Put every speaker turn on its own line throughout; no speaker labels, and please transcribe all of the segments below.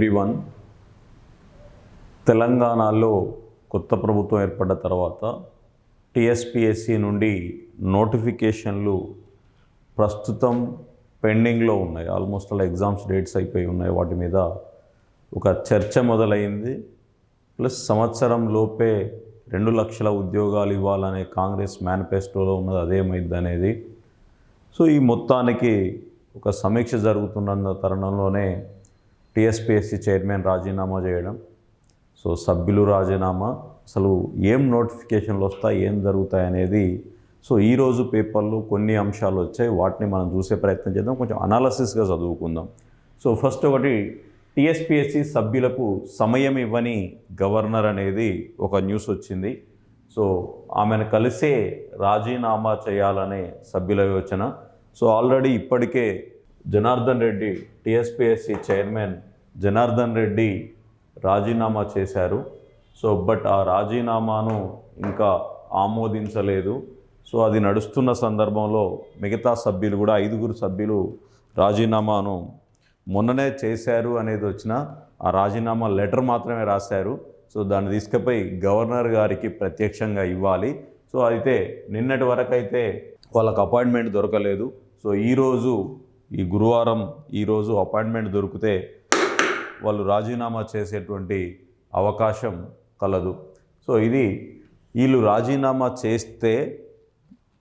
Everyone తెలంగాణలో కొత్త ప్రభుత్వం ఏర్పడ్డ తర్వాత టీఎస్పిఎస్సి నుండి నోటిఫికేషన్లు ప్రస్తుతం పెండింగ్లో ఉన్నాయి. ఆల్మోస్ట్ అలా ఎగ్జామ్స్ డేట్స్ అయిపోయి ఉన్నాయి. వాటి మీద ఒక చర్చ మొదలైంది. ప్లస్ సంవత్సరం లోపే రెండు లక్షల ఉద్యోగాలు ఇవ్వాలనే కాంగ్రెస్ మేనిఫెస్టోలో ఉన్నది. అదేమైంది అనేది. సో ఈ మొత్తానికి ఒక సమీక్ష జరుగుతున్న తరుణంలోనే టీఎస్పిఎస్సీ చైర్మన్ రాజీనామా చేయడం. సో సభ్యులు రాజీనామా. అసలు ఏం నోటిఫికేషన్లు వస్తాయి ఏం జరుగుతాయి అనేది. సో ఈరోజు పేపర్లో కొన్ని అంశాలు వచ్చాయి వాటిని మనం చూసే ప్రయత్నం చేద్దాం కొంచెం అనాలసిస్గా చదువుకుందాం. సో ఫస్ట్ ఒకటి టిఎస్పిఎస్సి సభ్యులకు సమయం ఇవ్వని గవర్నర్ అనేది ఒక న్యూస్ వచ్చింది. సో ఆమెను కలిసే రాజీనామా చేయాలనే సభ్యుల యోచన సో ఆల్రెడీ ఇప్పటికే జనార్దన్ రెడ్డి టిఎస్పిఎస్సి చైర్మన్ జనార్దన్ రెడ్డి రాజీనామా చేశారు. సో బట్ ఆ రాజీనామాను ఇంకా ఆమోదించలేదు. సో అది నడుస్తున్న సందర్భంలో మిగతా సభ్యులు కూడా ఐదుగురు సభ్యులు రాజీనామాను మొన్ననే చేశారు అనేది వచ్చిన ఆ రాజీనామా లెటర్ మాత్రమే రాశారు. సో దాన్ని తీసుకుపోయి గవర్నర్ గారికి ప్రత్యక్షంగా ఇవ్వాలి. సో అయితే నిన్నటి వరకు అయితే వాళ్ళకి అపాయింట్మెంట్ దొరకలేదు. సో ఈరోజు ఈ గురువారం ఈరోజు అపాయింట్మెంట్ దొరికితే వాళ్ళు రాజీనామా చేసేటువంటి అవకాశం కలదు. సో ఇది వీళ్ళు రాజీనామా చేస్తే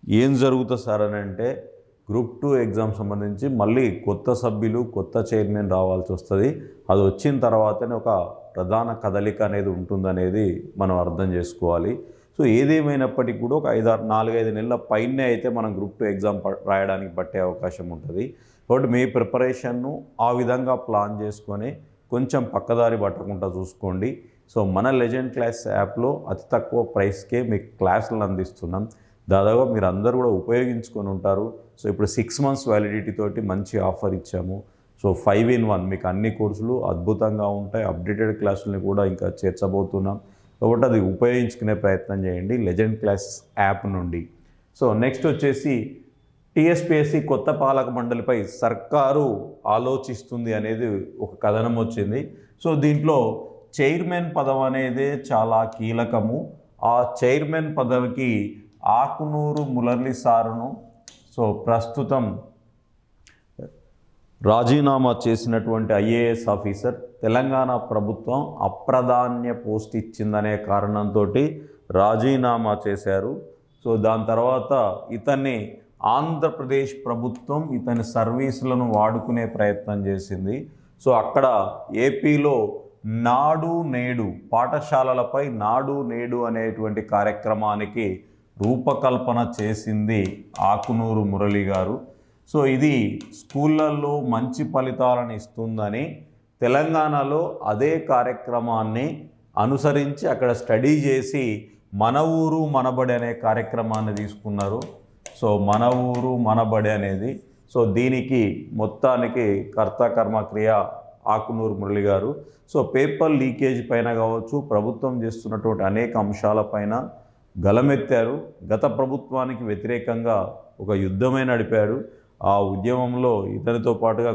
ఏం జరుగుతుంది సార్ అని అంటే గ్రూప్ టూ ఎగ్జామ్ సంబంధించి మళ్ళీ కొత్త సభ్యులు కొత్త చైర్మన్ రావాల్సి వస్తుంది. అది వచ్చిన తర్వాతనే ఒక ప్రధాన కదలిక అనేది ఉంటుందనేది మనం అర్థం చేసుకోవాలి. సో ఏదేమైనప్పటికీ కూడా ఒక ఐదారు నాలుగైదు నెలల పైనే అయితే మనం గ్రూప్ టూ ఎగ్జామ్ ప- రాయడానికి పట్టే అవకాశం ఉంటుంది. కాబట్టి మీ ప్రిపరేషన్ను ఆ విధంగా ప్లాన్ చేసుకొని కొంచెం పక్కదారి పట్టకుండా చూసుకోండి. సో మన లెజెండ్ క్లాస్ యాప్లో అతి తక్కువ ప్రైస్కే మీకు క్లాసులను అందిస్తున్నాం. దాదాపు మీరు అందరూ కూడా ఉపయోగించుకొని ఉంటారు. సో ఇప్పుడు సిక్స్ మంత్స్ వ్యాలిడిటీ తోటి మంచి ఆఫర్ ఇచ్చాము. సో ఫైవ్ ఇన్ వన్ మీకు అన్ని కోర్సులు అద్భుతంగా ఉంటాయి. అప్డేటెడ్ క్లాసులని కూడా ఇంకా చేర్చబోతున్నాం. కాబట్టి అది ఉపయోగించుకునే ప్రయత్నం చేయండి లెజెండ్ క్లాసెస్ యాప్ నుండి. సో నెక్స్ట్ వచ్చేసి టీఎస్పీఎస్సీ కొత్త పాలక మండలిపై సర్కారు ఆలోచిస్తుంది అనేది ఒక కథనం వచ్చింది. సో దీంట్లో చైర్మన్ పదవి అనేది చాలా కీలకము. ఆ చైర్మన్ పదవికి ఆకునూరు మురళి సారును సో ప్రస్తుతం రాజీనామా చేసినటువంటి ఐఏఎస్ ఆఫీసర్ తెలంగాణ ప్రభుత్వం అప్రధాన్య పోస్ట్ ఇచ్చిందనే కారణంతో రాజీనామా చేశారు. సో దాని తర్వాత ఇతన్ని ఆంధ్రప్రదేశ్ ప్రభుత్వం ఇతని సర్వీసులను వాడుకునే ప్రయత్నం చేసింది. సో అక్కడ ఏపీలో నాడు నేడు పాఠశాలలపై నాడు నేడు అనేటువంటి కార్యక్రమానికి రూపకల్పన చేసింది ఆకునూరు మురళి గారు. సో ఇది స్కూళ్ళల్లో మంచి ఫలితాలను ఇస్తుందని తెలంగాణలో అదే కార్యక్రమాన్ని అనుసరించి అక్కడ స్టడీ చేసి మన ఊరు మనబడి అనే కార్యక్రమాన్ని తీసుకున్నారు. సో మన ఊరు మన బడి అనేది సో దీనికి మొత్తానికి కర్త కర్మ క్రియ ఆకునూరు మురళి గారు. సో పేపర్ లీకేజ్ పైన కావచ్చు ప్రభుత్వం చేస్తున్నటువంటి అనేక అంశాలపైన గలమెత్తారు. గత ప్రభుత్వానికి వ్యతిరేకంగా ఒక యుద్ధమే నడిపారు ఆ ఉద్యమంలో ఇతనితో పాటుగా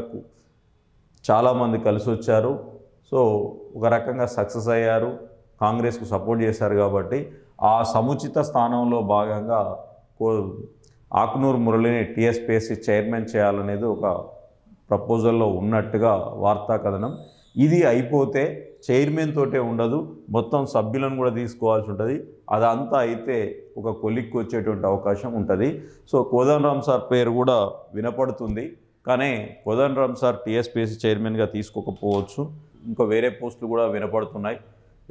చాలామంది కలిసి వచ్చారు సో ఒక రకంగా సక్సెస్ అయ్యారు. కాంగ్రెస్కు సపోర్ట్ చేశారు కాబట్టి ఆ సముచిత స్థానంలో భాగంగా కో ఆకునూరు మురళిని టీఎస్పీఎస్సీ చైర్మన్ చేయాలనేది ఒక ప్రపోజల్లో ఉన్నట్టుగా వార్తా కథనం ఇది అయిపోతే చైర్మన్ తోటే ఉండదు మొత్తం సభ్యులను కూడా తీసుకోవాల్సి ఉంటుంది. అదంతా అయితే ఒక కొలిక్కి వచ్చేటువంటి అవకాశం ఉంటుంది. సో కోదండరామ్ సార్ పేరు కూడా వినపడుతుంది. కానీ కోదండరామ్ సార్ టీఎస్పీఎస్సీ చైర్మన్గా తీసుకోకపోవచ్చు. ఇంకా వేరే పోస్టులు కూడా వినపడుతున్నాయి.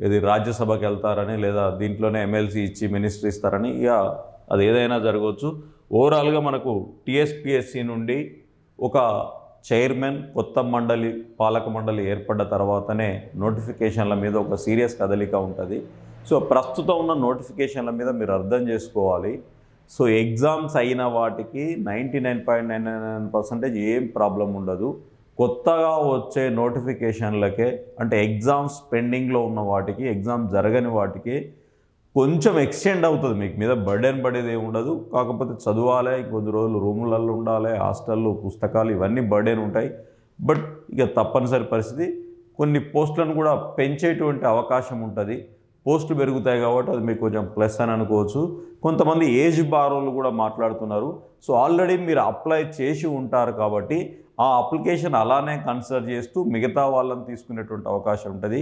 ఇది రాజ్యసభకి వెళ్తారని లేదా దీంట్లోనే ఎమ్మెల్సీ ఇచ్చి మినిస్టర్ ఇస్తారని ఇక అది ఏదైనా జరగవచ్చు. ఓవరాల్గా మనకు టీఎస్పిఎస్సి నుండి ఒక చైర్మన్ కొత్త మండలి పాలక మండలి ఏర్పడ్డ తర్వాతనే నోటిఫికేషన్ల మీద ఒక సీరియస్ కదలిక ఉంటుంది. సో ప్రస్తుతం ఉన్న నోటిఫికేషన్ల మీద మీరు అర్థం చేసుకోవాలి. సో ఎగ్జామ్స్ అయిన వాటికి ninety nine point nine nine percentage ఏం ప్రాబ్లం ఉండదు. కొత్తగా వచ్చే నోటిఫికేషన్లకే అంటే ఎగ్జామ్స్ పెండింగ్లో ఉన్న వాటికి ఎగ్జామ్ జరగని వాటికి కొంచెం ఎక్స్టెండ్ అవుతుంది. మీకు మీద బర్డెన్ పడేది ఏమి ఉండదు. కాకపోతే చదవాలి కొద్ది రోజులు రూములలో ఉండాలి హాస్టల్లో పుస్తకాలు ఇవన్నీ బర్డెన్ ఉంటాయి. బట్ ఇక తప్పనిసరి పరిస్థితి కొన్ని పోస్టులను కూడా పెంచేటువంటి అవకాశం ఉంటుంది. పోస్టులు పెరుగుతాయి కాబట్టి అది మీకు కొంచెం ప్లస్ అని అనుకోవచ్చు. కొంతమంది ఏజ్ బారోలు కూడా మాట్లాడుతున్నారు. సో ఆల్రెడీ మీరు అప్లై చేసి ఉంటారు కాబట్టి ఆ అప్లికేషన్ అలానే కన్సిడర్ చేస్తూ మిగతా వాళ్ళని తీసుకునేటువంటి అవకాశం ఉంటుంది.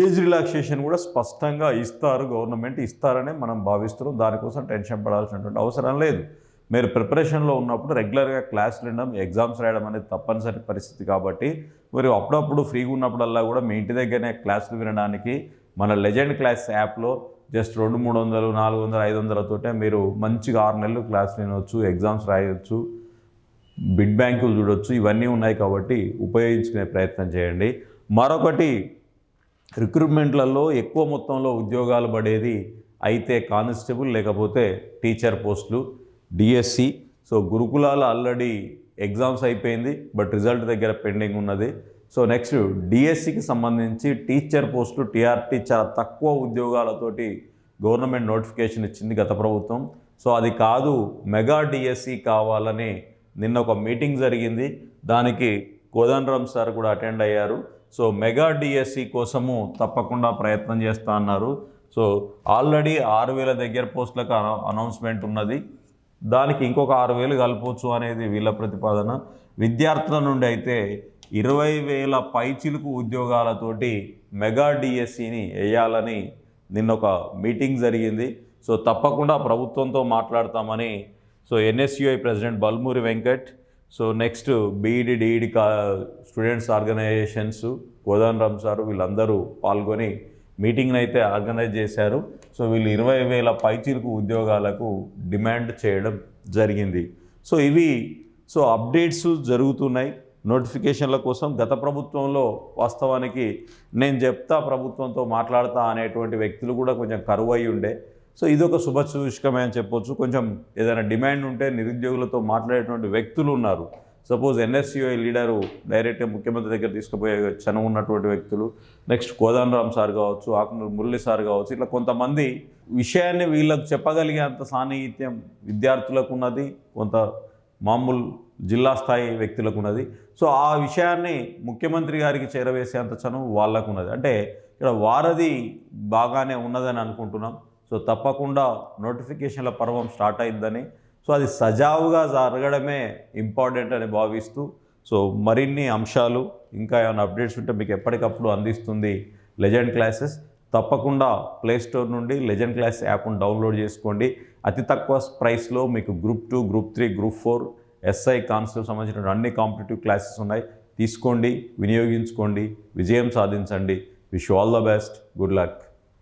ఏజ్ రిలాక్సేషన్ కూడా స్పష్టంగా ఇస్తారు గవర్నమెంట్ ఇస్తారనే మనం భావిస్తున్నాం. దానికోసం టెన్షన్ పడాల్సినటువంటి అవసరం లేదు. మీరు ప్రిపరేషన్లో ఉన్నప్పుడు రెగ్యులర్గా క్లాసులు వినడం ఎగ్జామ్స్ రాయడం అనేది తప్పనిసరి పరిస్థితి కాబట్టి మీరు అప్పుడప్పుడు ఫ్రీగా ఉన్నప్పుడల్లా కూడా మీ ఇంటి దగ్గరనే క్లాసులు వినడానికి మన లెజెండ్ క్లాస్ యాప్లో జస్ట్ రెండు మూడు వందలు నాలుగు వందలు ఐదు వందలతోటే మీరు మంచిగా ఆరు నెలలు క్లాసులు వినవచ్చు ఎగ్జామ్స్ రాయవచ్చు బిడ్ బ్యాంకులు చూడొచ్చు. ఇవన్నీ ఉన్నాయి కాబట్టి ఉపయోగించుకునే ప్రయత్నం చేయండి. మరొకటి రిక్రూట్మెంట్లలో ఎక్కువ మొత్తంలో ఉద్యోగాలు పడేది అయితే కానిస్టేబుల్ లేకపోతే టీచర్ పోస్టులు డిఎస్సి. సో గురుకులాలు ఆల్రెడీ ఎగ్జామ్స్ అయిపోయింది బట్ రిజల్ట్ దగ్గర పెండింగ్ ఉన్నది. సో నెక్స్ట్ డిఎస్సికి సంబంధించి టీచర్ పోస్టులు టీఆర్టీ చాలా తక్కువ ఉద్యోగాలతోటి గవర్నమెంట్ నోటిఫికేషన్ ఇచ్చింది గత ప్రభుత్వం. సో అది కాదు మెగా డిఎస్సి కావాలని నిన్న ఒక మీటింగ్ జరిగింది. దానికి కోదండరామ్ సార్ కూడా అటెండ్ అయ్యారు. సో మెగా డిఎస్సి కోసము తప్పకుండా ప్రయత్నం చేస్తా అన్నారు. సో ఆల్రెడీ ఆరు వేల దగ్గర పోస్టులకు అనౌన్స్మెంట్ ఉన్నది. దానికి ఇంకొక ఆరు వేలు కలపవచ్చు అనేది వీళ్ళ ప్రతిపాదన. విద్యార్థుల నుండి అయితే ఇరవై వేల పైచిలుకు ఉద్యోగాలతోటి మెగా డిఎస్సిని వేయాలని నిన్న ఒక మీటింగ్ జరిగింది. సో తప్పకుండా ప్రభుత్వంతో మాట్లాడతామని so NSUI president Balmoori Venkat so next BEd DEd కా స్టూడెంట్స్ ఆర్గనైజేషన్స్ కోదండరామ్ సార్ వీళ్ళందరూ పాల్గొని మీటింగ్ని అయితే ఆర్గనైజ్ చేశారు. సో వీళ్ళు ఇరవై వేల పైచీలకు ఉద్యోగాలకు డిమాండ్ చేయడం జరిగింది. సో ఇవి సో అప్డేట్స్ జరుగుతున్నాయి. నోటిఫికేషన్ల కోసం గత ప్రభుత్వంలో వాస్తవానికి నేను చెప్తా ప్రభుత్వంతో మాట్లాడతా అనేటువంటి వ్యక్తులు కూడా కొంచెం కరువు అయి ఉండే. సో ఇది ఒక శుభసూచకమే అని చెప్పొచ్చు. కొంచెం ఏదైనా డిమాండ్ ఉంటే నిరుద్యోగులతో మాట్లాడేటువంటి వ్యక్తులు ఉన్నారు. సపోజ్ ఎన్ఎస్యుఐ లీడరు డైరెక్ట్గా ముఖ్యమంత్రి దగ్గర తీసుకుపోయే చనువు ఉన్నటువంటి వ్యక్తులు. నెక్స్ట్ కోదండరామ్ సార్ కావచ్చు ఆకునూరు మురళి సార్ కావచ్చు ఇట్లా కొంతమంది విషయాన్ని వీళ్ళకు చెప్పగలిగే అంత సాన్నిహిత్యం విద్యార్థులకు ఉన్నది కొంత మామూలు జిల్లా స్థాయి వ్యక్తులకు ఉన్నది. సో ఆ విషయాన్ని ముఖ్యమంత్రి గారికి చేరవేసేంత చనువు వాళ్ళకు ఉన్నది. అంటే ఇక్కడ వారధి బాగానే ఉన్నదని అనుకుంటున్నాం. సో తప్పకుండా నోటిఫికేషన్ల పర్వం స్టార్ట్ అయిందని. సో అది సజావుగా జరగడమే ఇంపార్టెంట్ అని భావిస్తూ సో మరిన్ని అంశాలు ఇంకా ఏమైనా అప్డేట్స్ ఉంటే మీకు ఎప్పటికప్పుడు అందిస్తుంది లెజెండ్ క్లాసెస్. తప్పకుండా ప్లేస్టోర్ నుండి లెజెండ్ క్లాస్ యాప్ను డౌన్లోడ్ చేసుకోండి. అతి తక్కువ ప్రైస్లో మీకు group two group three group four SI constable సంబంధించిన అన్ని కాంపిటేటివ్ క్లాసెస్ ఉన్నాయి. తీసుకోండి వినియోగించుకోండి విజయం సాధించండి. Wish all the best. Good luck.